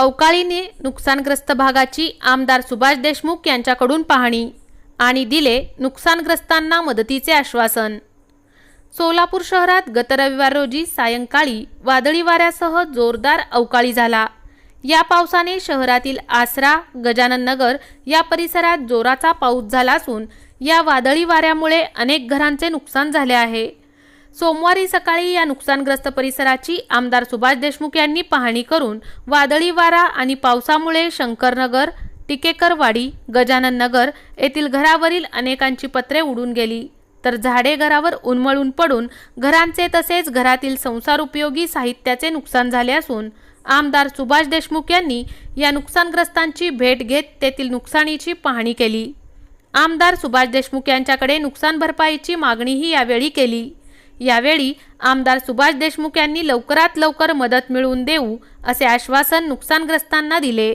अवकाळीने नुकसानग्रस्त भागाची आमदार सुभाष देशमुख यांच्याकडून पाहणी आणि दिले नुकसानग्रस्तांना मदतीचे आश्वासन. सोलापूर शहरात गत रविवार रोजी सायंकाळी वादळी वाऱ्यासह जोरदार अवकाळी झाला. या पावसाने शहरातील आसरा गजानन नगर या परिसरात जोराचा पाऊस झाला असून या वादळी वाऱ्यामुळे अनेक घरांचे नुकसान झाले आहे. सोमवारी सकाळी या नुकसानग्रस्त परिसराची आमदार सुभाष देशमुख यांनी पाहणी करून वादळी वारा आणि पावसामुळे शंकरनगर टिकेकरवाडी गजानन नगर येथील घरावरील अनेकांची पत्रे उडून गेली. तर झाडे घरावर उन्मळून पडून घरांचे तसेच घरातील संसार उपयोगी साहित्याचे नुकसान झाले असून आमदार सुभाष देशमुख यांनी या नुकसानग्रस्तांची भेट घेत तेथील नुकसानीची पाहणी केली. आमदार सुभाष देशमुख यांच्याकडे नुकसान भरपाईची मागणीही यावेळी केली. यावेळी आमदार सुभाष देशमुख यांनी लवकरात लवकर मदत मिळवून देऊ असे आश्वासन नुकसानग्रस्तांना दिले.